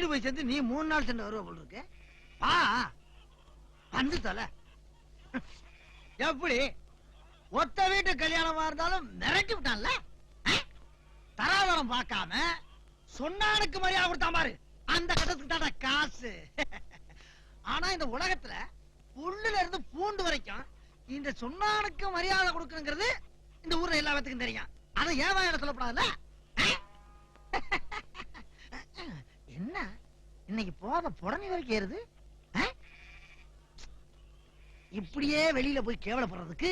வீடு போய் சேர்ந்து நீ மூணு நாள் சென்று வருவ போல் இருக்கு. வா. வந்து தொலை. எப்படி? ஒத்த வீட்டு கல்யாணமா இருந்தாலும் மிரட்டி விட்டான்ல? தராதரம் பார்க்காம சொன்னானுக்கு மரியாதை கொடுத்தான் பாரு. அந்த கட்டத்துக்கு தான காசு. ஆனா இந்த உலகத்துல புல்லுல இருந்து பூண்டு வரைக்கும் இந்த சொன்னானுக்கு மரியாதை கொடுக்கணுங்கிறது இந்த ஊர்ல எல்லா பேத்துக்கும் தெரியும். அதை ஏன் இடம் சொல்லப்படாதுல்ல? என்ன? இன்னைக்கு போற புடனி வரைக்கும் ஏறுது. இப்படியே வெளியில போய் கேவலப்படுறதுக்கு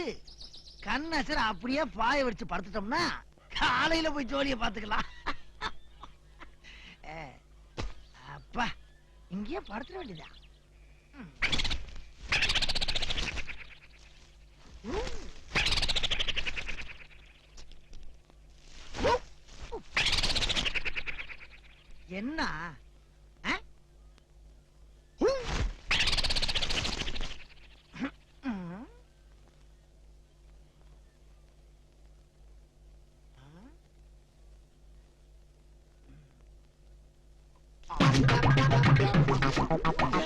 கண்ணசர் அப்படியே பாய வச்சு படுத்துட்டோம்னா காலையில போய் ஜோலிய பாத்துக்கலாம் அப்பா இங்கேயே படுத்துட வேண்டியதா என்ன? Thank you.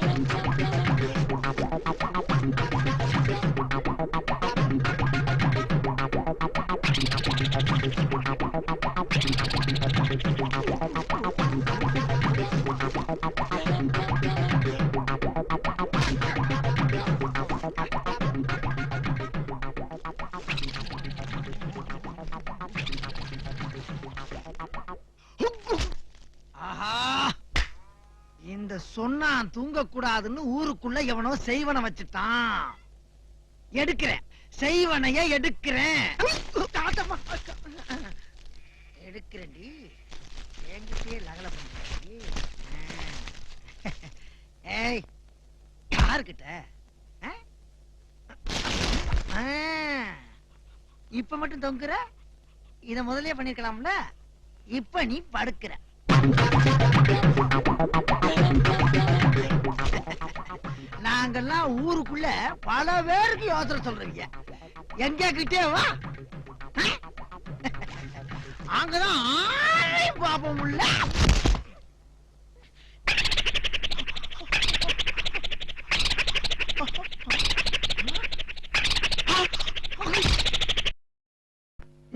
கூடாதுன்னு ஊருக்குள்ள எவனோ செய்வன வச்சுட்டான். எடுக்கிறேன். செய்வனைய எடுக்கிறேன். தாத்தம்மா. எடுக்கிறேன்டி. என்கிட்டயே லகல பண்றி ஏய் யாருக்கிட்ட? இப்ப மட்டும் தொங்குற? இத முதலே பண்ணிருக்கலாம்ல? இப்ப நீ படுக்கிற. நாங்கெல்லாம் ஊருக்குள்ள பல பேருக்கு யோசனை சொல்றீங்க. எங்க கிட்டே வா. அங்கதான் பாப்போம் உள்ள.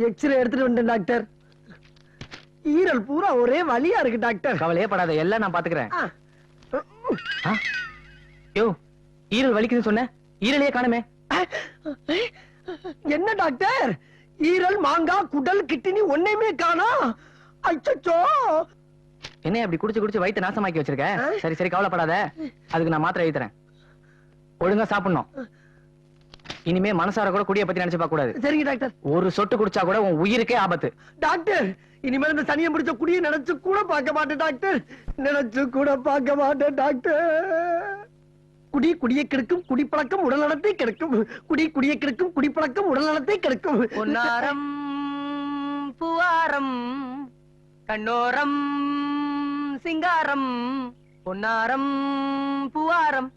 எக்ஸ்ரே எடுத்துட்டு வந்துட்டேன் டாக்டர். ஈரல் பூரா ஒரே வலியா இருக்கு டாக்டர். கவலையே படாத எல்லாம் நான் பாத்துக்கிறேன். யோ. ஈரல் வலிக்குதுன்னு சொன்ன? ஈரலையே காணுமே. என்ன டாக்டர்? ஈரல் மாங்காய் குடல் கிட்னி ஒன்னையுமே காணோம் அச்சச்சோ! என்ன அப்படி குடிச்சு குடிச்சு வயித்தை நாசமாக்கி வச்சிருக்க? சரி சரி கவலைப்படாத. அதுக்கு நான் மாத்திரை எழுதி தரேன் ஒழுங்கா சாப்பிடணும். இனிமே மனசார கூட குடிய பத்தி நினைச்சு பார்க்க கூடாது சரிங்க டாக்டர். ஒரு சொட்டு குடிச்சா கூட உன் உயிருக்கே ஆபத்து. டாக்டர் இனிமேல் இந்த சனியை பிடிச்ச குடியை நினைச்சு கூட பார்க்க மாட்டேன் டாக்டர். நினைச்சு கூட பார்க்க மாட்டேன் டாக்டர். குடி குடியை கெடுக்கும் குடிப்பழக்கம் உடல் நலத்தை கெடுக்கும். குடி குடியை கெடுக்கும் குடிப்பழக்கம் உடல் நலத்தை கெடுக்கும். பொன்னாரம் பூவாரம் கண்ணோரம் சிங்காரம் பொன்னாரம் பூவாரம்.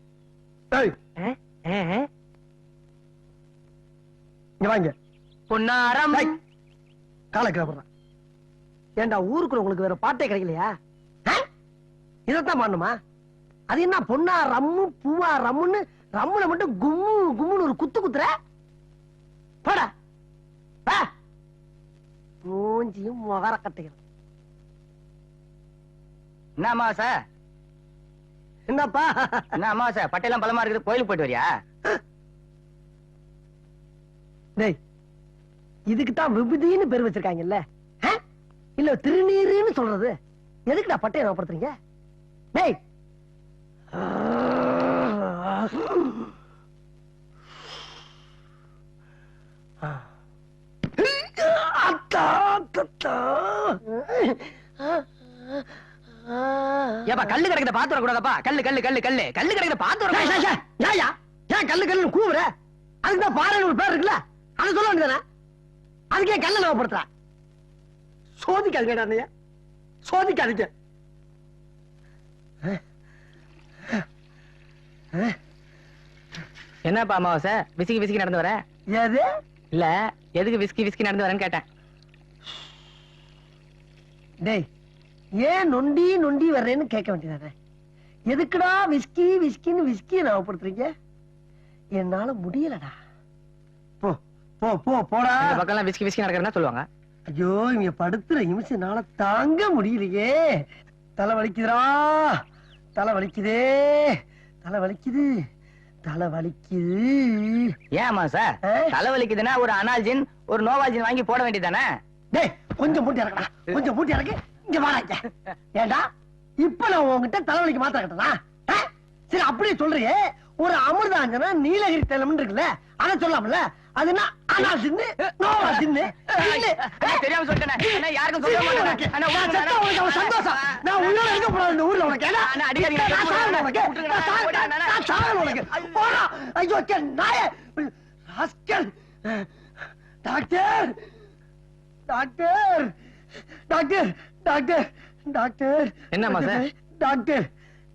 வாங்க பொன்னாரம். டேய், காலை கிளம்புறான் ஏண்டா ஊருக்குள்ள உங்களுக்கு வேற பாட்டே கிடைக்கலையா? இதைத்தான் பண்ணுமா அது என்ன பொண்ணா ரம்மு பூவா ரம்முன்னு ரம்முல மட்டும் கும்மு கும்முன்னு ஒரு குத்து குத்துற? போடா. வா மூஞ்சியும் முகர கட்டைகள் என்ன அமாவாசை? என்னப்பா? என்ன அமாவாசை? பட்டையெல்லாம் பலமா இருக்குது. கோயிலுக்கு போயிட்டு வரியா? டேய் இதுக்கு தான் விபூதின்னு பேர் வச்சிருக்காங்கல்ல? இல்ல திருநீருன்னு சொல்றது. எதுக்குடா பட்டையை ஞாபகப்படுத்துறீங்க டேய். ஏப்பா கல்லு கிடைக்கிறத பாத்து வரக்கூடாதப்பா கல்லு கல்லு கல்லு கல்லு. கல்லு கிடைக்கிறத பாத்து டேய், டேய், வரக்கூடாது ஏன் கல்லு கல்லுன்னு கூவுற? அதுக்கு தான் பாறைன்னு ஒரு பேர் இருக்குல்ல? அதை சொல்ல வேண்டியதானே அதுக்கு ஏன் கல்ல ஞாபகப்படுத்துற சோதிக்காதீங்கடா அண்ணையா சோதிக்காதீங்க. என்னப்பா அமாவாசை? விசிக்கி விசிக்கி நடந்து வர? எது? இல்ல எதுக்கு விஸ்கி விஸ்கி நடந்து வரேன்னு கேட்டேன். டேய் ஏன் நொண்டி நொண்டி வர்றேன்னு கேட்க வேண்டியதானே? எதுக்குடா விஸ்கி விஸ்கின்னு விஸ்கியை ஞாபகப்படுத்துறீங்க? என்னால முடியலடா. போ போ போ போடா. இந்த பக்கம்லாம் விஸ்கி விஸ்கி நடக்கிறதா சொல்லுவாங்க. ஐயோ இங்க படுத்துற நிமிஷம்னால தாங்க முடியலையே. தலை வலிக்குதுடா. தலை வலிக்குதே. தலை வலிக்குது தலை வலிக்குது ஏமா சார்? ஆ? தலைவலிக்குதுன்னா ஒரு அனால்ஜின் ஒரு நோவாஜின் வாங்கி போட வேண்டியதானே டேய் கொஞ்சம் மூட்டி இறக்கடா. கொஞ்சம் மூட்டி இறக்கு. இங்க வாடா ஏண்டா? இப்ப நான் உன்கிட்ட தலைவலிக்கு மாத்திர கட்டனா சரி அப்படியே சொல்றியே. ஒரு அமிர்தாஞ்சனா நீலகிரி தைலம்னு இருக்குல்ல அத சொல்லலாம்ல அது என்ன அனா சின்னு நோவா சின்னு. தெரியாம சொல்லிட்டேனே அண்ணா, யாருக்கும் சொல்ல மாட்டேனே. உனக்கு. சந்தோஷம். நான் உன்னோட இருக்க கூடாது இந்த ஊர்ல உனக்கு. ஏன்னா, சாகணும் உனக்கு. உனக்கு. போடா. ஐயோ, கே, நாயே. Rascal. Doctor doctor doctor doctor doctor என்னம்மா சார்? டாக்டர்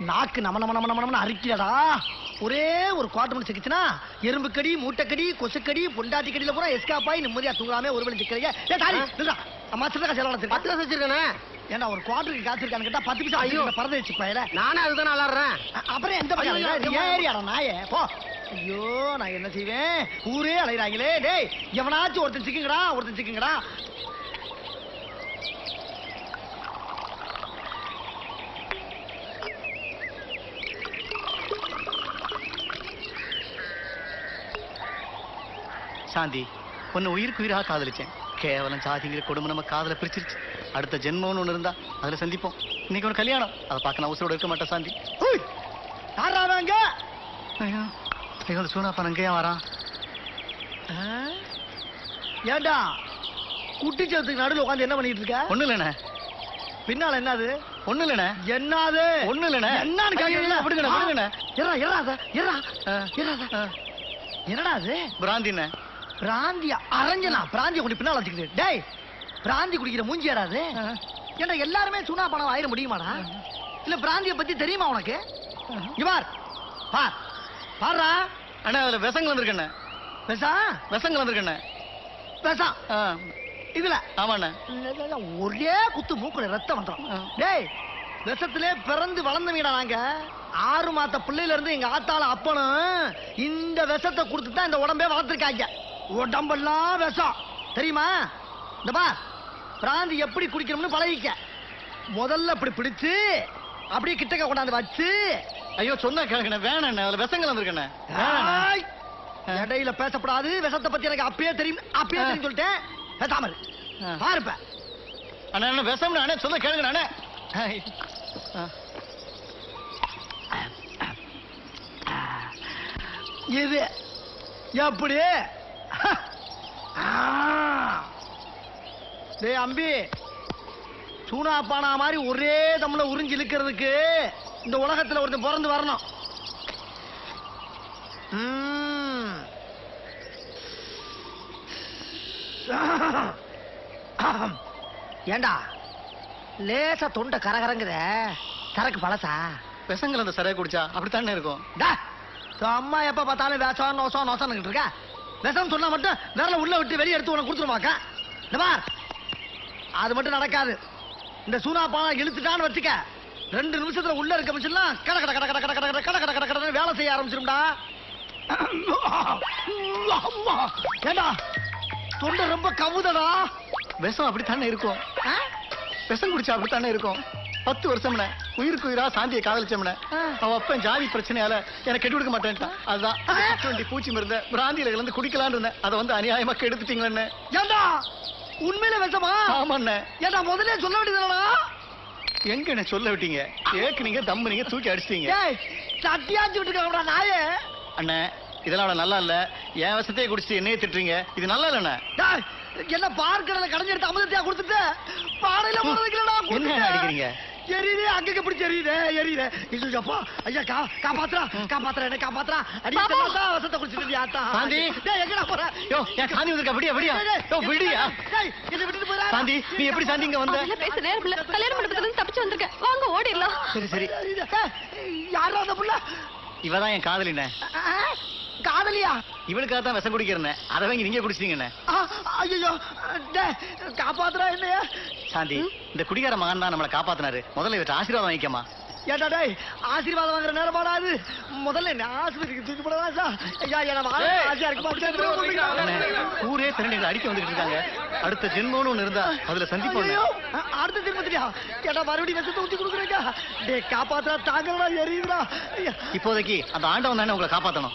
நாக்கு நம நம நம நம அரிக்கிறடா. ஒரே ஒரு குவார்டர் மணி சிக்கிச்சுனா எறும்பு கடி மூட்டைக்கடி கொசுக்கடி பொண்டாட்டி கடியில பூரா எஸ்காப் ஆகி நிம்மதியா தூங்காம ஒரு வழி சிக்கிறீங்க ஏ தாரி நில்றா. அம்மா சில்லற காசு எவ்வளவு பத்து காசு வச்சிருக்கானே? ஏன்டா ஒரு குவார்டருக்கு காசு இருக்கான்னு கேட்டா பத்து பைசா ஐயோ. பறந்து வச்சு பயல நானே அதுதான் அலறேன் அப்புறம் எந்த? ஐயோ. ஏறியாடா நாயே. போ. ஐயோ நான் என்ன செய்வேன்? ஊரே அலைகிறாங்களே டேய். எவனாச்சும் ஒருத்தன் சிக்குங்கடா ஒருத்தன் சிக்குங்கடா. சாந்தி உன்னை உயிருக்கு உயிராக காதலிச்சேன். கேவலம் சாதிங்கிற கொடுமை நம்ம காதல பிரிச்சிருச்சு. அடுத்த ஜென்மம்னு ஒண்ணு இருந்தா அதுல சந்திப்போம். இன்னைக்கு ஒரு கல்யாணம். அதை பார்க்க நான் உசுரோட இருக்க மாட்டேன் சாந்தி. ஐயோ சூனாப்பன் அங்கேயா வரான்? ஏண்டா? குட்டிச்சத்துக்கு நடுவில் உட்காந்து என்ன பண்ணிட்டு இருக்க? ஒண்ணு இல்லண்ணே. பின்னால என்னது? ஒண்ணு இல்லண்ணே. என்னது? ஒண்ணு இல்லண்ணே. என்னன்னு கேக்குறீங்களா? விடுங்கண்ணே விடுங்கண்ணே. இரா இரா இரா என்னடா அது? பிராந்திண்ணே. பிராந்தியா அரஞ்சனா? பிராந்திய கொண்டு பின்னால வச்சுக்கிட்டு. டேய் பிராந்தி குடிக்கிற மூஞ்சி ஏடாது ஏன்டா எல்லாருமே சுனா பணம் ஆயிர முடியுமாடா? இல்ல பிராந்திய பத்தி தெரியுமா உனக்கு? இங்க பார். பார். பாருடா அண்ணா அதுல விஷம் கலந்துருக்கண்ணே பேசா விஷம் கலந்துருக்கண்ணே பேசா இதுல. ஆமாண்ணே. ஒரே குத்து மூக்குல ரத்தம் வந்துடும். டேய் விஷத்திலே பிறந்து வளர்ந்தவங்கடா நாங்க. ஆறு மாத்த பிள்ளையில இருந்து எங்க ஆத்தால அப்பனும் இந்த விஷத்தை கொடுத்து தான் இந்த உடம்பே வளர்த்துருக்காங்க. உடம்பெல்லாம் விஷம். தெரியுமா? இந்த பா பிராந்தி எப்படி குடிக்கணும்னு பழகிக்க. முதல்ல இப்படி பிடிச்சு அப்படியே கிட்டக்க கொண்டாந்து வச்சு. ஐயோ சொன்னா கேளுங்கண்ணே வேணாண்ணே அதுல விஷம் கலந்துருக்கண்ணே ஆய்! இடையில பேசப்படாது விஷத்தை பத்தி எனக்கு அப்பயே தெரியும் அப்பயே. தெரியும் சொல்லிட்டேன். பேசாம இரு. ஆ. பாருப்ப அண்ணா அண்ணா விஷம்ண்ணே அண்ணே சொல்ல கேளுங்கண்ணே அண்ணே. இது எப்படி? டேய் அம்பி சூனா பானா மாதிரி ஒரே தம்ல உறிஞ்சு இழுக்கிறதுக்கு இந்த உலகத்துல ஒருத்தன் பிறந்து வரணும். ஏண்டா லேசா தொண்டை கரகரங்குத சரக்கு பழசா? விஷம் கலந்த சரியா குடிச்சா அப்படித்தானே இருக்கும்? அம்மா எப்ப பார்த்தாலும் வேஷம் நோசம் நோசம்னு இருக்க? விஷம் சொன்னா மட்டும் விரல உள்ள விட்டு வெளியே எடுத்து உனக்கு கொடுத்துருமாக்கா இந்த பார். அது மட்டும் நடக்காது. இந்த சூனா பாலம் இழுத்துட்டான்னு வச்சுக்க ரெண்டு நிமிஷத்துல உள்ள இருக்க மிஷின்லாம் கட கட கட கட கட கட கட கட கட கடன்னு வேலை செய்ய ஆரம்பிச்சிரும்டா. அம்மா. ஏண்டா தொண்டை ரொம்ப கவுதடா. விஷம் அப்படித்தானே இருக்கும்? விஷம் குடிச்சா அப்படித்தானே இருக்கும். பத்து வருஷம்னே உயிருக்கு உயிரா சாந்தியை காதலிச்சோம்னே. அவ அப்பன் ஜாதி பிரச்சனையால எனக்கு கெட்டு கொடுக்க மாட்டேன்ட்டான் அதுதான் பூச்சி மருந்த பிராந்தியில கலந்து குடிக்கலான்னு இருந்தேன். அதை வந்து அநியாயமா கெடுத்துட்டீங்கன்னு ஏண்டா உண்மையில விஷமா? ஆமாண்ணே. ஏண்டா முதல்ல சொல்ல வேண்டியதுடா எங்க என்ன சொல்ல விட்டீங்க? ஏக்குனீங்க தம்மு நீங்க தூக்கி அடிச்சிட்டீங்க. சட்டியாச்சு விட்டுருக்கா நாயே. அண்ணே இதெல்லாம் நல்லா இல்ல. என் விஷத்தையே குடிச்சிட்டு என்னையே திட்டுறீங்க. இது நல்லா இல்லண்ணே. என்ன பார்க்கறத கடைஞ்செடுத்து அமிர்தத்தையா கொடுத்துட்டு? பாடையில என்ன அடிக்கிறீங்க? எரியுது அங்கங்க பிடிச்சி எரியுது எரியுது. ஐயோ அப்பா ஐயா கா காப்பாத்துறா காப்பாத்துறா என்ன காப்பாத்துறா அடி தாத்தா வசத்த குடிச்சிட்டு ஆத்தா சாந்தி. டேய் எங்கடா போற? யோ என் சாந்தி வந்திருக்கா விடியா விடியா. யோ விடியா. டேய் இத விட்டுட்டு போறா சாந்தி நீ எப்படி சாந்தி இங்க வந்த? அதெல்லாம் பேச நேரம் இல்ல. கல்யாண மண்டபத்துல இருந்து தப்பிச்சு வந்திருக்கேன். வாங்க ஓடிடலாம். சரி சரி. யாரா அந்த புள்ள? இவதான் என் காதலின. காதலியா? இவளுக்காக தான் விஷம் குடிக்கிறேன் அதை வாங்கி நீங்க குடிச்சிட்டீங்கண்ணே ஐயோ காப்பாத்துறா என்னையா. சாந்தி இந்த குடிகார மகன் தான் நம்மளை காப்பாத்தினாரு. முதல்ல இவற்றை ஆசீர்வாதம் வாங்கிக்கமா ஏண்டா டேய் ஆசீர்வாதம் வாங்குற நேரமாடா அது. முதல்ல என்ன ஆஸ்பத்திரிக்கு தூக்கி போடலாம் சார்? ஐயா எனக்கு ஆசையா இருக்கு ஊரே திரண்டு அடிக்க வந்துட்டு இருக்காங்க. அடுத்த ஜென்மம்னு ஒண்ணு இருந்தா அதுல சந்திப்போம் அடுத்த திரும்பத்தியா ஏடா மறுபடியும் விஷத்தை ஊத்தி கொடுக்குறேங்க டேய் காப்பாத்துறா தாங்கடா எரியுதுடா. ஐயா, இப்போதைக்கு அந்த ஆண்டவன் தானே உங்களை காப்பாத்தணும்.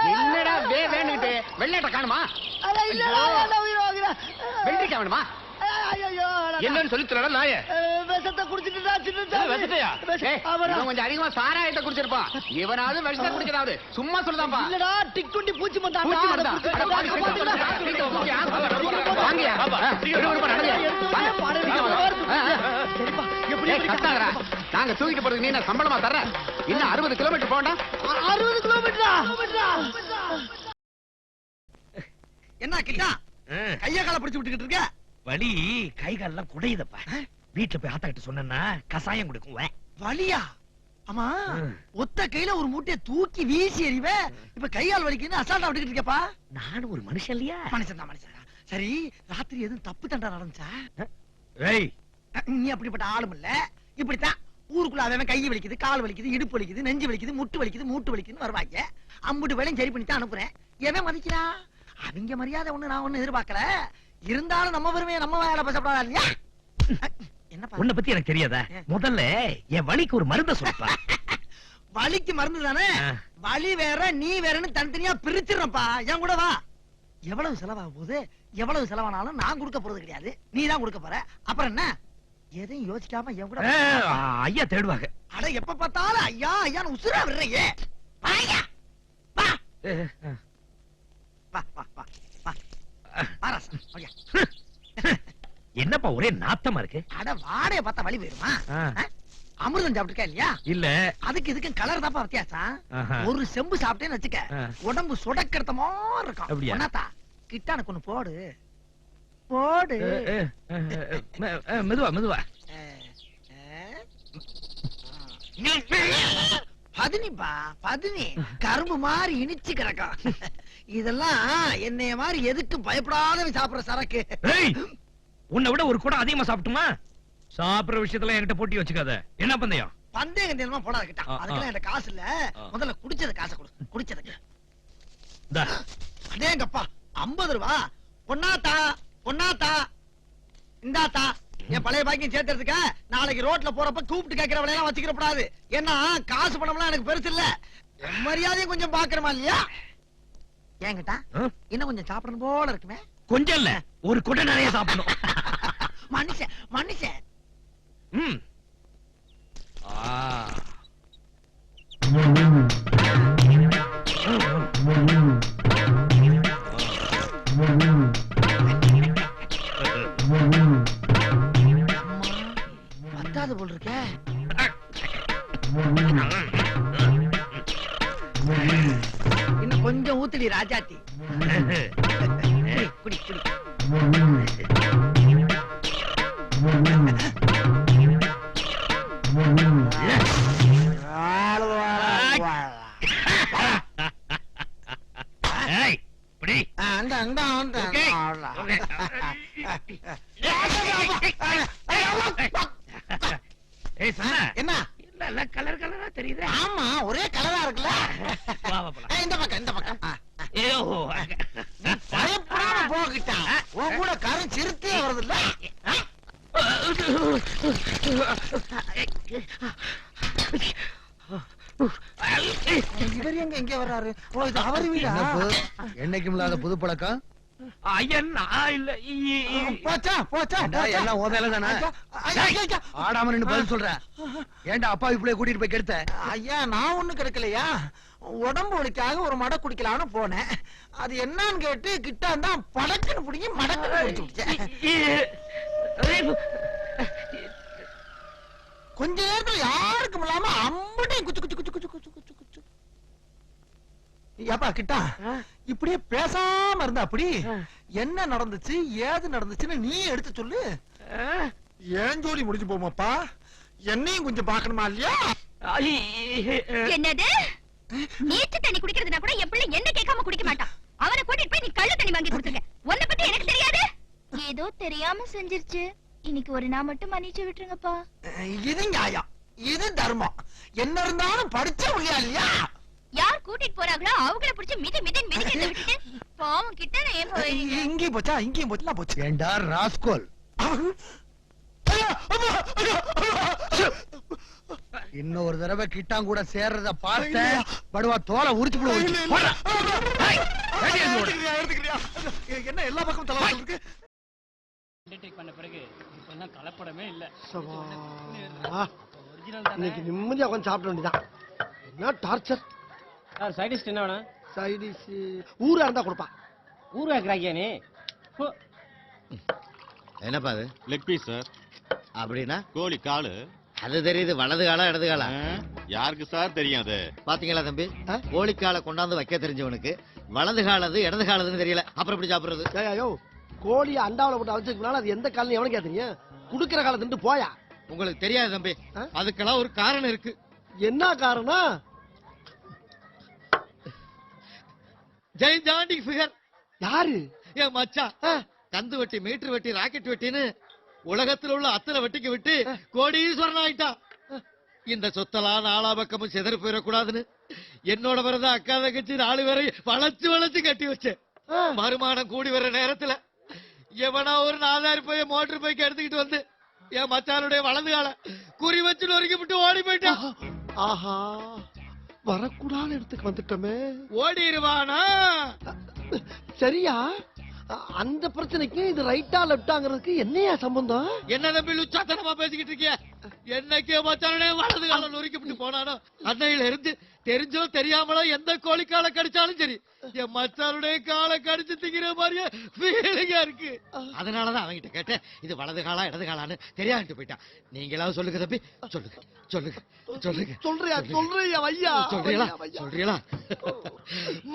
வா, வா. டேய், டேய், வா, டேய், சீக்கிரம் வா. டேய், டேய், உனக்கு கெடுத்துட்டா, ஐயா. யோ, எனக்கு விடியா. தங்கச்சி, வா, தங்கச்சி, சீக்கிரம் வா. அம்மா, வா. பத்து கேட்கலாமா? யோ, விடியா. ஐயா, என்னை விட்டு ஆஸ்பத்திரிக்கு தூக்கிட்டு போ. எம்மா, நான் வா, வா, கெட்டுருவேன். வா, சாந்தி, எம்மா, விடியா, ராயா, ஐயா, நீ தான் ஐயா, வா, பொண்டாட்டி வா. எல்லாத்தையும் தான் கொண்டு வந்து தூக்கி போடாதே. ஐயோ, ஓடாதே. ஐயோ, ஐயா, ஐயா, ஐயா, ஐயா, ஏய் சோனா பண்ண எங்க இங்க நின்னுட்டு இருக்க வா அந்த நாயில் ஓடி பிடிப்போம் என்னடா வே வேணுகிட்டு வெள்ளாட்ட காணுமா ஐயா, இல்லடா, நான் உயிரை வாங்குறேன். வெள்ளரிக்காய் வேணுமா ஐயோ, அடடா. என்னன்னு சொல்லி தரடா நாய அஹ், விஷத்தை குடிச்சிட்டுடா, சின்ன சாமி. விஷ- ஏய், ஆமாடா. இவன் கொஞ்சம் அதிகமா சாராயத்தை குடிச்சிருப்பான் இவனாவது விஷத்தை குடிக்கிறாவது சும்மா சொல்லுதான்பா இல்லடா, டிக்குண்டி பூச்சி மந்தாண்டா. பூச்சி அதை மருந்தா? குடிச்சிட்டு அட, பாவி, காப்பாத்துடா. வாங்கயா ஆ, விடு, விடுப்பா, நடந்துயா. வாங்க. ஆ, ஆ. சரிப்பா, எப்படி ஏய், எப்படி கத்தாதடா. நாங்க தூக்கிட்டு போறதுக்கு நீ சம்பளமா தர்ற? இன்னும் அறுபது கிலோமீட்டர் போண்டா அறுபது கிலோமீட்டரா என்ன கிட்டா? கைய கால பிடிச்சு விட்டுக்கிட்டு இருக்க? வலி கை காலெல்லாம் குடையுதப்பா வீட்டுல போய் ஆத்தா கிட்ட சொன்னா கசாயம் கொடுக்கும் வே. வலியா? ஆமா. ஒத்த கையில ஒரு மூட்டையை தூக்கி வீசி எறிவே இப்ப கையால் வலிக்குன்னு அசால்ட்டா விட்டுக்கிட்டு இருக்கப்பா நானும் ஒரு மனுஷன் இல்லையா மனுஷன் தான் மனுஷன் சரி ராத்திரி எதுவும் தப்பு தண்டா நடந்துச்சா? ஏய் நீ அப்படிப்பட்ட ஆளும் இல்ல. இப்படித்தான் ஊருக்குள்ள அவன் கை வலிக்குது கால் வலிக்குது இடுப்பு வலிக்குது நெஞ்சு வலிக்குது முட்டு வலிக்குது மூட்டு வலிக்குதுன்னு வருவாங்க. அம்புட்டு வேலையும் சரி பண்ணி தான் அனுப்புறேன். எவன் மதிக்கிறான் அவங்க மரியாதை ஒண்ணு நான் ஒண்ணு எதிர்பார்க்கல. இருந்தாலும் நம்ம பெருமையை நம்ம வேலை பேசப்படாதா இல்லையா? உன்னை பத்தி எனக்கு தெரியாதா? முதல்ல என் வலிக்கு ஒரு மருந்த சொல்லுப்பா. வலிக்கு மருந்து தானே. வலி வேற நீ வேறன்னு தனித்தனியா பிரிச்சிடறப்பா என் கூட வா. எவ்வளவு செலவாக போகுது? எவ்வளவு செலவானாலும் நான் கொடுக்க போறது கிடையாது. நீ தான் கொடுக்க போற. அப்புறம் என்ன? எதையும் யோசிக்காம ஆ, ஐயா தேடுவாங்க. அட எப்ப பார்த்தாலும் ஐயா ஐயான்னு உசுரா விடுறையே வாயா வா. ஏ, ஆ. வா வா வா வா. வா ராசா, வாயா. என்னப்பா ஒரே நாத்தமா இருக்கு? அட வாடைய பார்த்தா வலி போயிருமா? அமிர்தம் சாப்பிட்டுருக்கா இல்லையா? இல்ல. அதுக்கு இதுக்கும் கலர் தாப்பா வித்தியாசம். ஒரு செம்பு சாப்பிட்டேன்னு வச்சுக்க. உடம்பு சுடக்கிறத மாதிரி இருக்கும். அப்படியா? ஒண்ணாத்தா கிட்டானுக்கு ஒண்ணு போடு. போடு. மெதுவா மெதுவா. பதினிப்பா பதினி. கரும்பு மாதிரி இனிச்சு கிடக்கும் இதெல்லாம் என்னைய மாதிரி எதுக்கு பயப்படாதவன் சாப்பிடுற சரக்கு. உன்னை விட ஒரு குடம் அதிகமா சாப்பிட்டுமா? சாப்பிடுற விஷயத்துல என்கிட்ட போட்டி வச்சுக்காத. என்ன பந்தயம்? பந்தயம் கண்டியமா போடாத கிட்டா. அதுக்கெல்லாம் என்கிட்ட காசு இல்ல. முதல்ல குடிச்சது காசை கொடு. குடிச்சதுக்கு. அடேங்கப்பா ஐம்பது ரூபா. பொன்னாத்தா பொன்னாத்தா. இந்தாத்தா என் பழைய பாக்கியம் சேர்த்துறதுக்க நாளைக்கு ரோட்ல போறப்ப கூப்பிட்டு கேட்கிற எல்லாம் வச்சுக்கிற கூடாது ஏன்னா காசு பணம்லாம் எனக்கு பெருசு இல்ல. மரியாதையும் கொஞ்சம் பாக்குறமா இல்லையா? ஏங்கிட்டா? இன்னும் கொஞ்சம் சாப்பிடணும் போல இருக்குமே. கொஞ்சம் இல்ல ஒரு குடம் நிறைய சாப்பிடணும். மனுஷன் மனுஷன். ம். அந்த அந்த அந்த. என்ன? இல்ல, இல்ல, கலர் கலரா தெரியுதே. ஆமா ஒரே கலரா இருக்குல்ல. இந்த பக்கம் இந்த பக்கம். பயப்படாம போகிட்டா. உன் கூட கரும் சிறுத்தே வருது இல்ல இவர் எங்க இங்க வர்றாரு? ஓ இது அவர் வீடா? இல்லாத புது பழக்கம். ஆடாம பதில் சொல்ற. ஏன்டா அப்பா இப்படியே கூட்டிட்டு போய் கெடுத்த? ஐயா நான் ஒண்ணும் கிடைக்கலையா? உடம்பு வலிக்காக ஒரு மடை குடிக்கலாம்னு போனேன். அது என்னன்னு கேட்டு கிட்ட தான் படக்குன்னு பிடிங்கி மடக்குன்னு கொஞ்ச நேரத்துல யாருக்கும் இல்லாம அம்பட்டையும் குச்சு குச்சு குச்சு குச்சு குச்சு. ஏப்பா கிட்டா இப்படியே பேசாம இருந்தா அப்படி? என்ன நடந்துச்சு ஏது நடந்துச்சுன்னு நீ எடுத்து சொல்லு. ஏன் ஜோலி முடிஞ்சு போமாப்பா என்னையும் கொஞ்சம் பாக்கணுமா இல்லையா? என்னது? நீச்சு தண்ணி குடிக்கிறதுனா கூட என் பிள்ளை என்ன கேட்காம குடிக்க மாட்டான் அவனை கூட்டிட்டு போய் நீ கள்ள தண்ணி வாங்கி கொடுத்துருக்க. உன்னை பத்தி எனக்கு தெரியாது. ஏதோ தெரியாம செஞ்சிருச்சு. இன்னைக்கு ஒரு நாள் மட்டும் மன்னிச்சு விட்டுருங்கப்பா. இது நியாயம். இது தர்மம். என்ன இருந்தாலும் படிச்ச முடியா இல்லையா? யார் கூட்டிட்டு போறாங்களோ அவங்கள புடிச்சு மிதி மிதி மிதிக்கிறத விட்டுட்டு பாவம் கிட்ட ஏன் போறீங்க இங்கேயும் போச்சா? இங்கேயும் போச்சுலாம் போச்சு. ஏண்டா ராஸ்கோல்? ஒரு தடவை கிட்டான் கூட சேர்றத பார்த்த படுவா தோலை உரிச்சு? என்ன எல்லா பக்கமும் தலை இருக்கு டிடெக்ட் பண்ண பிறகு இப்பெல்லாம் கலப்படமே இல்ல. சபா. இன்னைக்கு நிம்மதியா உட்காந்து சாப்பிட வேண்டியதான் என்ன டார்ச்சர் சார் சைடிஸ்ட் என்ன வேணும்? சைடிஸ் ஊரா இருந்தா கொடுப்பான் ஊர் வைக்கிறாக்கியா நீ. என்னப்பா அது? லெக் பீஸ் சார் அப்படின்னா? கோழி காலு. அது தெரியுது வலது காலா இடது காலா? ஆ, யாருக்கு சார் தெரியும் அது? பாத்தீங்களா தம்பி? ஆ? கோழிக்காலை கொண்டாந்து வைக்க தெரிஞ்சவனுக்கு வலது காலது இடது காலதுன்னு தெரியல. அப்புறம் எப்படி சாப்பிடுறது? ஐயோ கோழி அண்டாவில போட்டு அழைச்சிருக்கனால அது எந்த காலம் எவனுக்கு கேட்டீங்க குடுக்கிற காலத்துட்டு போயா? உங்களுக்கு தெரியாது தம்பி. ஆ? அதுக்கெல்லாம் ஒரு காரணம் இருக்கு. என்ன காரணம்? ஜெய் ஜாண்டி ஃபிகர் யாரு என் மச்சான் கந்து வெட்டி மீட்டர் வெட்டி ராக்கெட் வெட்டின்னு உலகத்துல உள்ள அத்தனை வெட்டிக்கு விட்டு கோடீஸ்வரன் ஆயிட்டான் இந்த சொத்தெல்லாம் நாலா பக்கமும் சிதறி போயிடக்கூடாதுன்னு. என்னோட பிறந்த அக்கா தங்கச்சி நாலு பேரை வளைச்சு வளைச்சு கட்டி வச்சேன். வருமானம் கூடி வர நேரத்துல எவனா ஒரு நாலாயிரம் போய் மோட்டர் பைக் எடுத்துக்கிட்டு வந்து என் மச்சானுடைய வலது கால குறி வச்சு நொறுக்கி விட்டு ஓடி போயிட்டான். ஆஹா. வரக்கூடாத இடத்துக்கு வந்துட்டோமே. ஓடிடுவானா சரியா? அந்த பிரச்சனைக்கு இது ரைட்டா லெப்டாங்கிறதுக்கு என்னையா சம்பந்தம்? என்ன தம்பி லுச்சாத்தனமா பேசிக்கிட்டு இருக்கிய? என்னைக்கு மச்சானுடைய வலது காலம் நொறுக்கிவிட்டு போனானோ? அன்னையில இருந்து தெரிஞ்சோ தெரியாமலோ எந்த கோழிக்கால கடிச்சாலும் சரி என் மச்சானுடைய காலை கடிச்சு திங்கிற மாதிரியே ஃபீலிங்கா இருக்கு. அதனாலதான் அவன்கிட்ட கேட்டேன் இது வலது காலா இடது காலான்னு தெரியாதுட்டு போயிட்டான். நீங்களாவது சொல்லுங்க தம்பி. சொல்லுங்க சொல்லுங்க சொல்லுங்க. சொல்றியா? சொல்றியா ஐயா சொல்றீங்களா. சொல்றீங்களா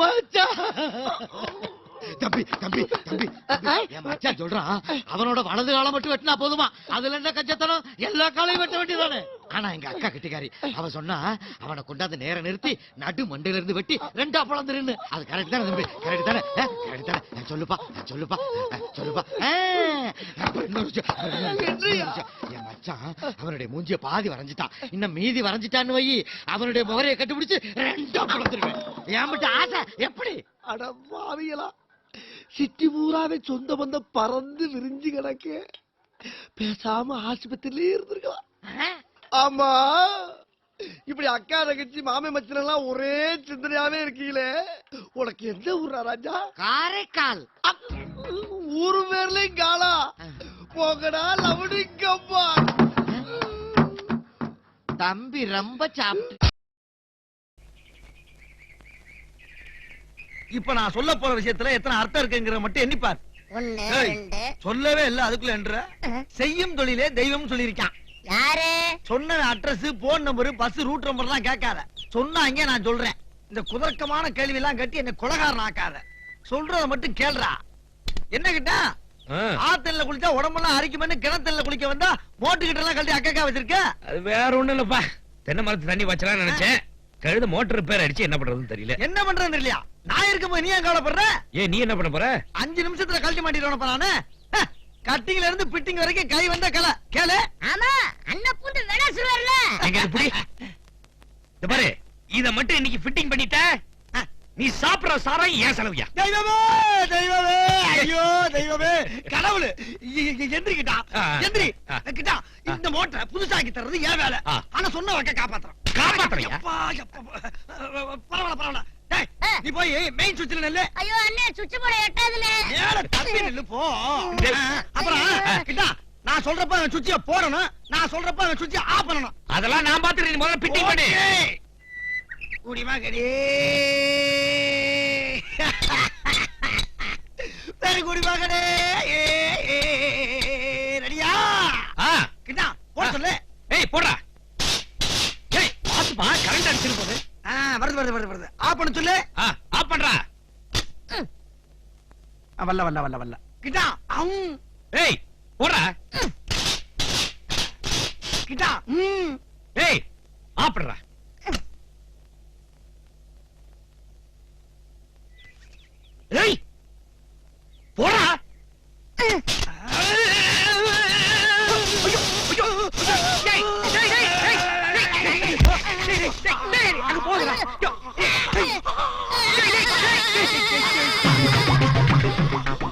மச்சான்! தம்பி தம்பி தம்பி என் மச்சான் சொல்றான் அவனோட வலது காலம் மட்டும் வெட்டினா போதுமா? அதுல என்ன கஞ்சத்தனம்? எல்லா காலையும் வெட்ட வேண்டியதானே ஆனா எங்க அக்கா கிட்டிக்காரி அவ சொன்னா அவனை கொண்டாந்து நேர நிறுத்தி நடு மண்டையில இருந்து வெட்டி ரெண்டா பழந்துருன்னு. அது கரெக்ட் தானே தம்பி? கரெக்ட் தானே? கரெக்ட் தானே? சொல்லுப்பா சொல்லுப்பா சொல்லுப்பா. என் மச்சான் அவனுடைய மூஞ்சிய பாதி வரைஞ்சிட்டான். இன்னும் மீதி வரைஞ்சிட்டான்னு வை. அவனுடைய முகரையை கண்டுபிடிச்சு ரெண்டா பழந்துருவேன். என் மட்டும் ஆசை எப்படி? அட பாவிகளா சிட்டி பூராவே சொந்த பந்த பறந்து விரிஞ்சு கிடக்கு. பேசாம ஆஸ்பத்திரியிலே இருந்திருக்கலாம். ஆமா. இப்படி அக்கா தங்கச்சி மாமே மச்சன் எல்லாம் ஒரே சிந்தனையாவே இருக்கீங்களே உனக்கு எந்த ஊரா ராஜா? காரைக்கால். ஊரு பேர்லயும் காலா போகடா லவுடிங்கப்பா தம்பி ரொம்ப சாப்பிட்டு இப்ப நான் சொல்ல போற விஷயத்துல எத்தனை அர்த்தம் இருக்குங்கிற மட்டும் எண்ணிப்பார். ஒண்ணு சொல்லவே இல்ல அதுக்குள்ள என்ற. செய்யும் தொழிலே தெய்வம் சொல்லியிருக்கான். யாரு? சொன்ன address phone number bus route number எல்லாம் கேட்காத. சொன்னாங்க நான் சொல்றேன். இந்த குதர்க்கமான கேள்வி எல்லாம் கட்டி என்ன குலகாரன் ஆக்காத சொல்றத மட்டும் கேள்றா. என்ன கிட்டா? ஆத்தல்ல குளிச்சா உடம்பெல்லாம் அரிக்குமென்னு கிணத்துல குளிக்க வந்தா மோட்டு கிட்ட எல்லாம் கழட்டி அக்கா வச்சிருக்க? அது வேற ஒண்ணும் இல்லப்பா. தென்னை மரத்து தண்ணி வச்சலாம் நினைச்சேன். கழுத மோட்டர் ரிப்பேர் அடிச்சு என்ன பண்றதுன்னு தெரியல. என்ன பண்றேன்னு இல்லையா நான் இருக்கும்போது நீ ஏன் கவலைப்படுற? ஏன் நீ என்ன பண்ண போற? அஞ்சு நிமிஷத்துல கழட்டி மாட்டிடுவானப்பா நானு. கட்டிங்ல இருந்து பிட்டிங் வரைக்கும் கை வந்தா கல. கேளு. ஆமா அண்ணன் பூண்டு வேணா சொல்லுவார்ல. எங்க இது புடி? இந்த பாரு இத மட்டும் இன்னைக்கு ஃபிட்டிங் பண்ணிட்ட நீ சாப்பிடுற சாரம் ஏன் செலவியா? தெய்வமே தெய்வமே ஐயோ தெய்வமே. கடவுளு எந்திரிக்கிட்டா? ஆ. எந்திரி. கிட்டா இந்த மோட்டரை புதுசாக்கி தர்றது ஏன் வேலை. ஆனா சொன்ன வக்க காப்பாத்துறோம் காப்பாத்துறியா? அப்பா, அப்பா, பரவாயில்ல பரவாயில்ல. நீ போய் மெயின் சுவிட்ச்ல நில்லு. ஐயோ அண்ணே சுவிட்ச் போட எட்டாதுல. மேல தப்பி நில்லு போ. அப்புறம் கிட்டா நான் சொல்றப்ப சுவிட்சை போடணும். நான் சொல்றப்ப சுவிட்சை ஆஃப் பண்ணணும். அதெல்லாம் நான் பாத்துறேன் முதல்ல ஃபிட்டிங் பண்ணு. குடிமா கடி சரி குடிமா கடே ரெடியா? ஆ. கிட்டா போட சொல்லு. ஏய் போடா ஏய் பாத்துப்பா கரண்ட் வருது வருது வருது வருது. ஆஃப் பண்ண சொல்லு. ஆஃப் பண்றா. வல்ல வல்ல வல்ல வல்ல கிட்டா அம். ஏய் போடா கிட்டா ம். ஏய் ஆஃப் பண்றா. ஏய் போடா. டேய் டேய் டேய்